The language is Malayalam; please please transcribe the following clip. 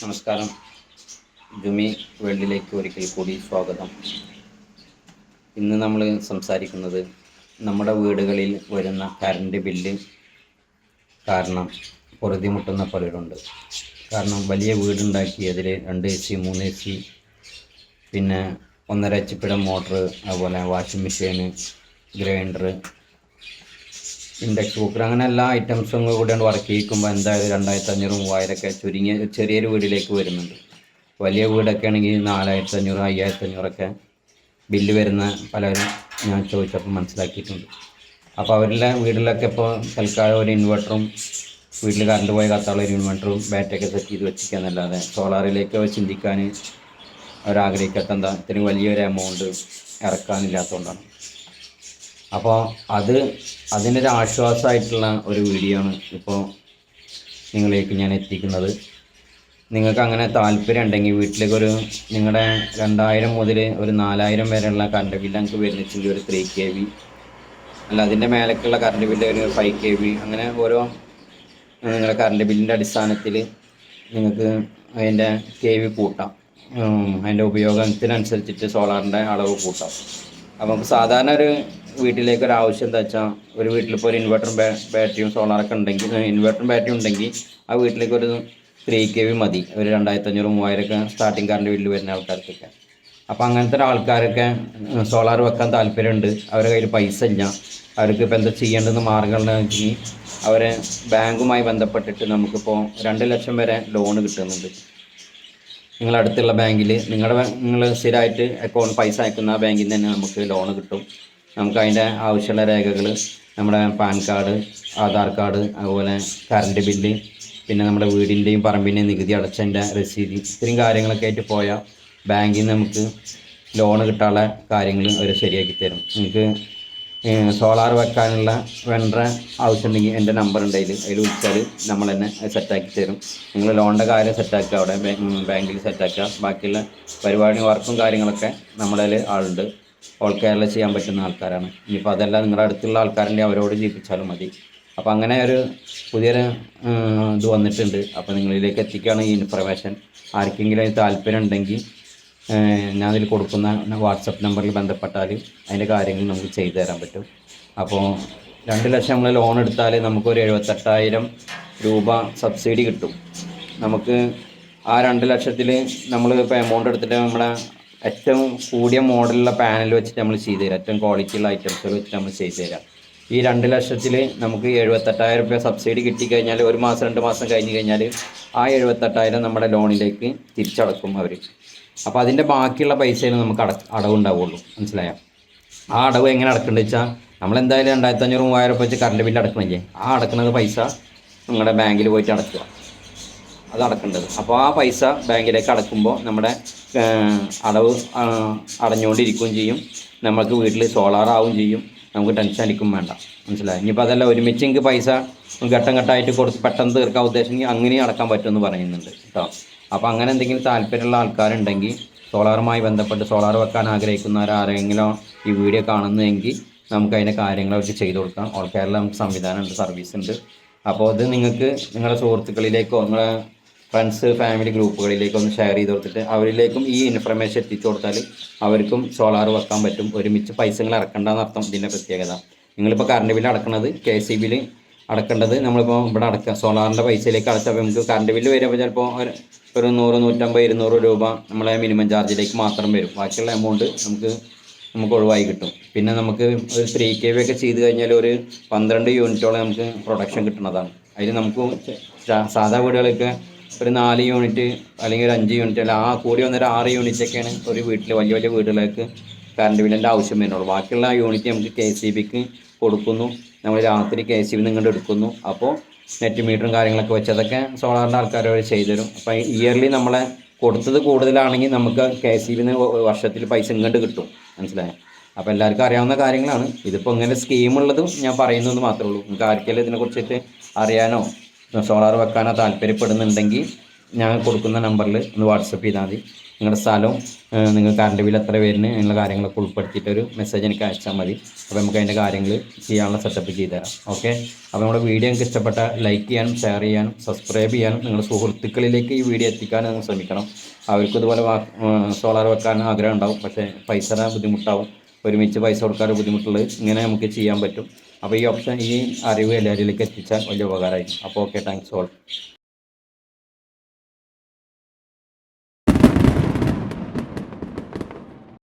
നമസ്കാരം. ജുമി വേൾഡിലേക്ക് ഒരിക്കൽ കൂടി സ്വാഗതം. ഇന്ന് നമ്മൾ സംസാരിക്കുന്നത് നമ്മുടെ വീടുകളിൽ വരുന്ന കറണ്ട് ബില്ല് കാരണം പൊറുതിമുട്ടുന്ന പലരുണ്ട്. കാരണം വലിയ വീടുണ്ടാക്കി അതിൽ രണ്ട് എ സി മൂന്ന് എ സി പിന്നെ ഒന്നര എച്ച് പിടം മോട്ടറ് അതുപോലെ washing machine grinder induction cooker അങ്ങനെ എല്ലാ ഐറ്റംസും കൂടിയാണ് വർക്ക് ചെയ്യിക്കുമ്പോൾ എന്തായാലും രണ്ടായിരത്തി അഞ്ഞൂറ് മൂവായിരമൊക്കെ ചുരുങ്ങിയ ചെറിയൊരു വീടിലേക്ക് വരുന്നുണ്ട്. വലിയ വീടൊക്കെ ആണെങ്കിൽ നാലായിരത്തി അഞ്ഞൂറ് അയ്യായിരത്തി അഞ്ഞൂറൊക്കെ ബില്ല് വരുന്ന പലരും ഞാൻ ചോദിച്ചപ്പോൾ മനസ്സിലാക്കിയിട്ടുണ്ട്. അപ്പോൾ അവരുടെ വീട്ടിലൊക്കെ ഇപ്പോൾ തൽക്കാലം ഒരു ഇൻവെർട്ടറും വീട്ടിൽ കറണ്ട് പോയ കത്താനുള്ള ഒരു ഇൻവെർട്ടറും ബാറ്ററിയൊക്കെ സെറ്റ് ചെയ്ത് വെച്ചിരിക്കാന്നല്ലാതെ സോളാറിലേക്ക് ചിന്തിക്കാൻ അവരാഗ്രഹിക്കാത്ത എന്താ ഇത്രയും വലിയൊരു എമൗണ്ട് ഇറക്കാനില്ലാത്തതുകൊണ്ടാണ്. അപ്പോൾ അത് അതിനൊരു ആശ്വാസമായിട്ടുള്ള ഒരു വീഡിയോ ആണ് ഇപ്പോൾ നിങ്ങളിലേക്ക് ഞാൻ എത്തിക്കുന്നത്. നിങ്ങൾക്ക് അങ്ങനെ താല്പര്യം ഉണ്ടെങ്കിൽ വീട്ടിലേക്ക് ഒരു നിങ്ങളുടെ രണ്ടായിരം മുതൽ ഒരു നാലായിരം വരെയുള്ള കറണ്ട് ബില്ല് നിങ്ങൾക്ക് വരുന്നിട്ടുണ്ട് ഒരു ത്രീ കെ ബി അല്ല അതിന്റെ മേലേക്കുള്ള കറണ്ട് ബില്ല് ഒരു ഫൈവ് കെ ബി അങ്ങനെ ഓരോ നിങ്ങളുടെ കറണ്ട് ബില്ലിന്റെ അടിസ്ഥാനത്തിൽ നിങ്ങൾക്ക് അതിന്റെ കെ വി കൂട്ടാം അതിന്റെ ഉപയോഗത്തിനനുസരിച്ചിട്ട് സോളാറിന്റെ അളവ് കൂട്ടാം നമുക്ക് സാധാരണ ഒരു വീട്ടിലേക്ക് ഒരു ആവശ്യം എന്താ വെച്ചാൽ ഒരു വീട്ടിൽ ഇപ്പോൾ ഒരു ഇൻവെർട്ടറും ബാറ്ററിയും സോളാറൊക്കെ ഉണ്ടെങ്കിൽ ഇൻവെർട്ടറും ബാറ്ററിയും ഉണ്ടെങ്കിൽ ആ വീട്ടിലേക്ക് ഒരു ത്രീ കെ വി മതി. ഒരു രണ്ടായിരത്തി അഞ്ഞൂറ് മൂവായിരമൊക്കെ സ്റ്റാർട്ടിംഗ് കറണ്ട് വീട്ടിൽ വരുന്ന ആൾക്കാർക്കൊക്കെ. അപ്പോൾ അങ്ങനത്തെ ആൾക്കാരൊക്കെ സോളാർ വെക്കാൻ താല്പര്യമുണ്ട് അവരുടെ കയ്യിൽ പൈസ ഇല്ല. അവർക്ക് ഇപ്പോൾ എന്താ ചെയ്യേണ്ടെന്ന് വെച്ചിട്ടുണ്ടെങ്കിൽ അവരെ ബാങ്കുമായി ബന്ധപ്പെട്ടിട്ട് നമുക്കിപ്പോൾ രണ്ട് ലക്ഷം വരെ ലോൺ കിട്ടുന്നുണ്ട്. നിങ്ങൾ അടുത്തുള്ള ബാങ്കിൽ നിങ്ങളുടെ നിങ്ങൾ സ്ഥിരമായിട്ട് അക്കൗണ്ട് പൈസ അയക്കുന്ന ആ ബാങ്കിൽ നിന്ന് തന്നെ നമുക്ക് ലോൺ കിട്ടും. നമുക്ക് അതിന്റെ ആവശ്യമുള്ള രേഖകൾ നമ്മുടെ പാൻ കാർഡ് ആധാർ കാർഡ് അതുപോലെ കറണ്ട് ബില്ല് പിന്നെ നമ്മുടെ വീടിന്റെയും പറമ്പിന്റെയും നികുതി അടച്ചതിന്റെ രസീത് ഇത്രയും കാര്യങ്ങളൊക്കെ ആയിട്ട് പോയാൽ ബാങ്കിൽ നമുക്ക് ലോൺ കിട്ടാനുള്ള കാര്യങ്ങൾ അവർ ശരിയാക്കി തരും. നിങ്ങൾക്ക് സോളാർ വെക്കാനുള്ള വെണ്ട ആവശ്യമുണ്ടെങ്കിൽ എന്റെ നമ്പർ ഉണ്ട് അതിൽ അതിൽ വിളിച്ചാൽ നമ്മൾ തന്നെ സെറ്റാക്കി തരും. നിങ്ങൾ ലോണിന്റെ കാര്യം സെറ്റാക്കുക അവിടെ ബാങ്കിൽ സെറ്റാക്കുക ബാക്കിയുള്ള പരിപാടി വർക്കും കാര്യങ്ങളൊക്കെ നമ്മളതിൽ ആളുണ്ട്. ഓൾ കേരള ചെയ്യാൻ പറ്റുന്ന ആൾക്കാരാണ്. ഇനിയിപ്പോൾ അതല്ല നിങ്ങളുടെ അടുത്തുള്ള ആൾക്കാരുടെ അവരോട് ജീവിപ്പിച്ചാലും മതി. അപ്പോൾ അങ്ങനെ ഒരു പുതിയൊരു ഇത് വന്നിട്ടുണ്ട്. അപ്പോൾ നിങ്ങളിലേക്ക് എത്തിക്കുകയാണ് ഈ ഇൻഫർമേഷൻ ആർക്കെങ്കിലും അതിന് താല്പര്യം ഉണ്ടെങ്കിൽ ഏഹ് അതിൽ കൊടുക്കുന്ന വാട്സപ്പ് നമ്പറിൽ ബന്ധപ്പെട്ടാൽ അതിന്റെ കാര്യങ്ങൾ നമുക്ക് ചെയ്തു തരാൻ പറ്റും. അപ്പോൾ രണ്ട് ലക്ഷം നമ്മൾ ലോൺ എടുത്താൽ നമുക്കൊരു എഴുപത്തെട്ടായിരം രൂപ സബ്സിഡി കിട്ടും. നമുക്ക് ആ രണ്ട് ലക്ഷത്തിൽ നമ്മൾ ഇപ്പോൾ എമൗണ്ട് എടുത്തിട്ട് നമ്മുടെ ഏറ്റവും കൂടിയ മോഡലുള്ള പാനൽ വെച്ചിട്ട് നമ്മൾ ചെയ്തു തരാം. ഏറ്റവും ക്വാളിറ്റിയുള്ള ഐറ്റംസുകൾ വെച്ചിട്ട് നമ്മൾ ചെയ്തു തരാം. ഈ രണ്ട് ലക്ഷത്തിൽ നമുക്ക് എഴുപത്തെട്ടായിരം രൂപ സബ്സിഡി കിട്ടിക്കഴിഞ്ഞാൽ ഒരു മാസം രണ്ട് മാസം കഴിഞ്ഞ് കഴിഞ്ഞാൽ ആ എഴുപത്തെട്ടായിരം നമ്മുടെ ലോണിലേക്ക് തിരിച്ചടക്കും അവർ. അപ്പോൾ അതിന്റെ ബാക്കിയുള്ള പൈസയിൽ നമുക്ക് അട അടവുണ്ടാവുള്ളൂ മനസ്സിലായോ? ആ അടവ് എങ്ങനെ അടക്കേണ്ടത് വെച്ചാൽ നമ്മളെന്തായാലും രണ്ടായിരത്തി അഞ്ഞൂറ് മൂവായിരം രൂപ വെച്ച് കറണ്ട് ബില്ല് അടക്കണില്ലേ? ആ അടക്കുന്നത് പൈസ നിങ്ങളുടെ ബാങ്കിൽ പോയിട്ട് അടക്കുക. അത് അടക്കേണ്ടത്. അപ്പോൾ ആ പൈസ ബാങ്കിലേക്ക് അടക്കുമ്പോൾ നമ്മുടെ അടവ് അടഞ്ഞുകൊണ്ടിരിക്കുകയും ചെയ്യും. നമുക്ക് വീട്ടിൽ സോളാർ ആവും ചെയ്യും. നമുക്ക് ടെൻഷൻ അടിക്കും വേണ്ട. മനസ്സിലായി? ഇനിയിപ്പോൾ അതല്ല ഒരുമിച്ച് എനിക്ക് പൈസ ഘട്ടം ഘട്ടമായിട്ട് കൊടുത്ത് പെട്ടെന്ന് തീർക്കാൻ ഉദ്ദേശിച്ചെങ്കിൽ അങ്ങനെയും അടക്കാൻ പറ്റുമെന്ന് പറയുന്നുണ്ട് കേട്ടോ. അപ്പോൾ അങ്ങനെ എന്തെങ്കിലും താല്പര്യമുള്ള ആൾക്കാരുണ്ടെങ്കിൽ സോളാറുമായി ബന്ധപ്പെട്ട് സോളാർ വെക്കാൻ ആഗ്രഹിക്കുന്ന ആരെങ്കിലും ഈ വീഡിയോ കാണുന്നതെങ്കിൽ നമുക്ക് അതിന്റെ കാര്യങ്ങൾ അവർക്ക് ചെയ്തു കൊടുക്കാം. ഓൾ കേരള നമുക്ക് സംവിധാനമുണ്ട് സർവീസ് ഉണ്ട്. അപ്പോൾ അത് നിങ്ങൾക്ക് നിങ്ങളുടെ സുഹൃത്തുക്കളിലേക്കോ നിങ്ങളുടെ ഫ്രണ്ട്സ് ഫാമിലി ഗ്രൂപ്പുകളിലേക്കോ ഒന്ന് ഷെയർ ചെയ്ത് കൊടുത്തിട്ട് അവരിലേക്കും ഈ ഇൻഫർമേഷൻ എത്തിച്ചു കൊടുത്താൽ അവർക്കും സോളാർ വെക്കാൻ പറ്റും. ഒരുമിച്ച് പൈസകൾ ഇറക്കണ്ടെന്ന് അർത്ഥം ഇതിന്റെ പ്രത്യേകത. നിങ്ങളിപ്പോൾ കറണ്ട് ബില്ല് അടക്കുന്നത് കെ സി ബിൽ അടക്കേണ്ടത് നമ്മളിപ്പോൾ ഇവിടെ അടക്കാം സോളാറിന്റെ പൈസയിലേക്ക് അടച്ചപ്പോൾ നമുക്ക് കറണ്ട് ബില്ല് വരുമ്പോൾ ചിലപ്പോൾ ഒരു നൂറ് നൂറ്റമ്പത് ഇരുന്നൂറ് രൂപ നമ്മളെ മിനിമം ചാർജിലേക്ക് മാത്രം വരും. ബാക്കിയുള്ള എമൗണ്ട് നമുക്ക് നമുക്ക് ഒഴിവായി കിട്ടും. പിന്നെ നമുക്ക് ഒരു ത്രീ കെ വി ഒക്കെ ചെയ്ത് കഴിഞ്ഞാൽ ഒരു പന്ത്രണ്ട് യൂണിറ്റോളം നമുക്ക് പ്രൊഡക്ഷൻ കിട്ടുന്നതാണ്. അതിൽ നമുക്ക് സാധാ വീടുകളൊക്കെ ഒരു നാല് യൂണിറ്റ് അല്ലെങ്കിൽ ഒരു അഞ്ച് യൂണിറ്റ് അല്ല ആ കൂടി വന്നൊരു ആറ് യൂണിറ്റ് ഒക്കെയാണ് ഒരു വീട്ടിൽ വലിയ വലിയ വീടുകളിലേക്ക് കറണ്ട് ബില്ലിന്റെ ആവശ്യം വരുന്നുള്ളൂ. ബാക്കിയുള്ള യൂണിറ്റ് നമുക്ക് കെ സി ബിക്ക് കൊടുക്കുന്നു. നമ്മൾ രാത്രി കെ സി ബി നിങ്ങളുടെ എടുക്കുന്നു. അപ്പോൾ നെറ്റ് മീറ്ററും കാര്യങ്ങളൊക്കെ വെച്ച് അതൊക്കെ സോളാറിന്റെ ആൾക്കാർ അവർ ചെയ്തുതരും. അപ്പോൾ ഇയർലി നമ്മളെ കൊടുത്തത് കൂടുതലാണെങ്കിൽ നമുക്ക് കെ സി ബിന്ന് വർഷത്തിൽ പൈസ ഇങ്ങോട്ട് കിട്ടും. മനസ്സിലായോ? അപ്പോൾ എല്ലാവർക്കും അറിയാവുന്ന കാര്യങ്ങളാണ്. ഇതിപ്പോൾ ഇങ്ങനെ സ്കീമുള്ളതും ഞാൻ പറയുന്നത് മാത്രമേ ഉള്ളൂ. നിങ്ങൾക്ക് ആർക്കെങ്കിലും ഇതിനെക്കുറിച്ചിട്ട് അറിയാനോ സോളാർ വെക്കാനോ താല്പര്യപ്പെടുന്നുണ്ടെങ്കിൽ ഞാൻ കൊടുക്കുന്ന നമ്പറിൽ ഒന്ന് വാട്സപ്പ് ചെയ്താൽ മതി. നിങ്ങളുടെ സ്ഥലവും നിങ്ങൾ കറണ്ട് ബിൽ എത്ര വരുന്നത് എന്നുള്ള കാര്യങ്ങളൊക്കെ ഉൾപ്പെടുത്തിയിട്ട് ഒരു മെസ്സേജ് എനിക്ക് അയച്ചാൽ മതി. അപ്പോൾ നമുക്ക് അതിന്റെ കാര്യങ്ങൾ ചെയ്യാനുള്ള സെറ്റപ്പ് ചെയ്തുതരാം. ഓക്കെ അപ്പോൾ നമ്മുടെ വീഡിയോ നിങ്ങൾക്ക് ഇഷ്ടപ്പെട്ട ലൈക്ക് ചെയ്യാനും ഷെയർ ചെയ്യാനും സബ്സ്ക്രൈബ് ചെയ്യാനും നിങ്ങളുടെ സുഹൃത്തുക്കളിലേക്ക് ഈ വീഡിയോ എത്തിക്കാനും നിങ്ങൾ ശ്രമിക്കണം. അവർക്കും ഇതുപോലെ സോളാർ വെക്കാൻ ആഗ്രഹം ഉണ്ടാവും. പക്ഷേ പൈസ ബുദ്ധിമുട്ടാവും. ഒരുമിച്ച് പൈസ കൊടുക്കാൻ ബുദ്ധിമുട്ടുള്ളത് ഇങ്ങനെ നമുക്ക് ചെയ്യാൻ പറ്റും. അപ്പോൾ ഈ ഓപ്ഷൻ ഈ അറിവ് എല്ലാവരിലേക്ക് എത്തിച്ചാൽ വലിയ ഉപകാരമായിരിക്കും. അപ്പോൾ ഓക്കെ താങ്ക്സ് ഓൾ